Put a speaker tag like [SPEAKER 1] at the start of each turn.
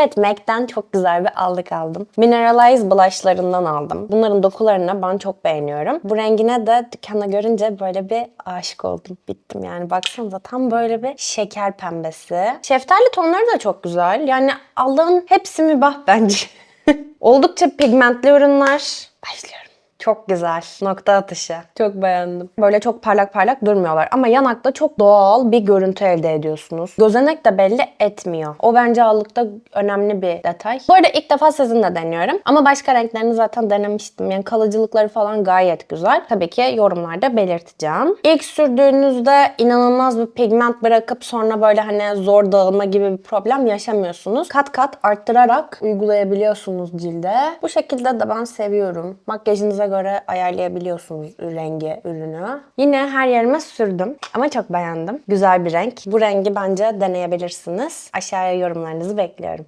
[SPEAKER 1] Evet MAC'den çok güzel bir allık aldım. Mineralize blushlarından aldım. Bunların dokularını ben çok beğeniyorum. Bu rengine de dükkanda görünce böyle bir aşık oldum. Bittim yani. Baksanıza tam böyle bir şeker pembesi. Şeftali tonları da çok güzel. Yani allığın hepsi mübah bence. Oldukça pigmentli ürünler. Başlıyorum. Çok güzel. Nokta atışı. Çok beğendim. Böyle çok parlak parlak durmuyorlar. Ama yanakta çok doğal bir görüntü elde ediyorsunuz. Gözenek de belli etmiyor. O bence allıkta önemli bir detay. Bu arada ilk defa sizinle deniyorum. Ama başka renklerini zaten denemiştim. Yani kalıcılıkları falan gayet güzel. Tabii ki yorumlarda belirteceğim. İlk sürdüğünüzde inanılmaz bir pigment bırakıp sonra böyle hani zor dağılma gibi bir problem yaşamıyorsunuz. Kat kat arttırarak uygulayabiliyorsunuz cilde. Bu şekilde de ben seviyorum. Makyajınıza göre ayarlayabiliyorsunuz rengi, ürünü. Yine her yerime sürdüm ama çok beğendim. Güzel bir renk. Bu rengi bence deneyebilirsiniz. Aşağıya yorumlarınızı bekliyorum.